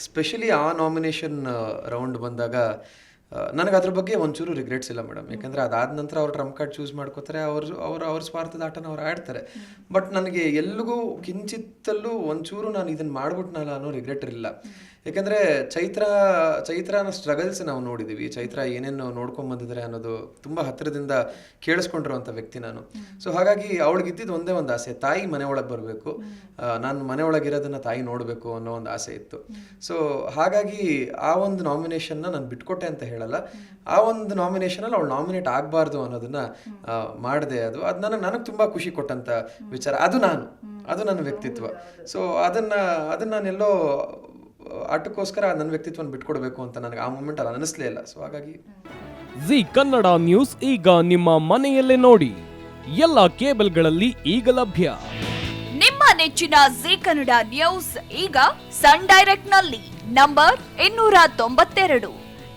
Specially ಆ nomination round ಬಂದಾಗ ನನಗೆ ಅದ್ರ ಬಗ್ಗೆ ಒಂಚೂರು ರಿಗ್ರೆಟ್ಸ್ ಇಲ್ಲ ಮೇಡಮ್ ಯಾಕಂದರೆ ಅದಾದ ನಂತರ ಅವ್ರು ಟ್ರಂಪ್ ಕಾರ್ಡ್ ಚೂಸ್ ಮಾಡ್ಕೋತಾರೆ, ಅವ್ರ, ಅವ್ರು, ಅವ್ರ ಸ್ವಾರ್ಥದ ಆಟನ ಅವ್ರು ಆಡ್ತಾರೆ. ಬಟ್ ನನಗೆ ಎಲ್ಲಿಗೂ ಕಿಂಚಿತ್ತಲ್ಲೂ ಒಂಚೂರು ನಾನು ಇದನ್ನು ಮಾಡ್ಬಿಟ್ನಲ್ಲ ಅನ್ನೋ ರಿಗ್ರೆಟ್ ಇರಲಿಲ್ಲ. ಯಾಕಂದರೆ ಚೈತ್ರ, ಚೈತ್ರನ ಸ್ಟ್ರಗಲ್ಸ್ ನಾವು ನೋಡಿದ್ದೀವಿ ಚೈತ್ರ ಏನೇನು ಬಂದಿದ್ದಾರೆ ಅನ್ನೋದು ತುಂಬ ಹತ್ತಿರದಿಂದ ಕೇಳಿಸ್ಕೊಂಡಿರುವಂಥ ವ್ಯಕ್ತಿ ನಾನು. ಸೊ ಹಾಗಾಗಿ ಅವಳಿಗಿದ್ದಿದ್ದು ಒಂದೇ ಒಂದು ಆಸೆ, ತಾಯಿ ಮನೆ ಬರಬೇಕು. ನಾನು ಮನೆ ಒಳಗಿರೋದನ್ನ ತಾಯಿ ನೋಡಬೇಕು ಅನ್ನೋ ಒಂದು ಆಸೆ ಇತ್ತು. ಸೊ ಹಾಗಾಗಿ ಆ ಒಂದು ನಾಮಿನೇಷನ್ನ ನಾನು ಬಿಟ್ಕೊಟ್ಟೆ ಅಂತ ಹೇಳಲ್ಲ. ಆ ಒಂದು ನಾಮಿನೇಷನಲ್ಲಿ ಅವಳು ನಾಮಿನೇಟ್ ಆಗಬಾರ್ದು ಅನ್ನೋದನ್ನ ಮಾಡಿದೆ ಅದು ಅದು ನನಗೆ ನನಗೆ ತುಂಬ ಖುಷಿ ಕೊಟ್ಟಂತ ವಿಚಾರ. ಅದು ನಾನು. ಅದು ನನ್ನ ವ್ಯಕ್ತಿತ್ವ. ಸೊ ಅದನ್ನ ಅದನ್ನ ನಾನೆಲ್ಲೋ ಆಟಕ್ಕೋಸ್ಕರ ನನ್ನ ವ್ಯಕ್ತಿತ್ವನ ಬಿಟ್ಕೊಡ್ಬೇಕು ಅಂತ ನನಗೆ ಆ ಮೂಮೆಂಟ್ ಅಲ್ಲಿ ಅನಿಸ್ಲೇ ಇಲ್ಲ. ಸೊ ಹಾಗಾಗಿ ಜಿ ಕನ್ನಡ ನ್ಯೂಸ್ ಈಗ ನಿಮ್ಮ ಮನೆಯಲ್ಲೇ ನೋಡಿ. ಎಲ್ಲ ಕೇಬಲ್ಗಳಲ್ಲಿ ಈಗ ಲಭ್ಯ. ನಿಮ್ಮ ನೆಚ್ಚಿನ ಜಿ ಕನ್ನಡ ನ್ಯೂಸ್ ಈಗ ಸನ್ ಡೈರೆಕ್ಟ್ನಲ್ಲಿ ನಂಬರ್ ಇನ್ನೂರ ತೊಂಬತ್ತೆರಡು.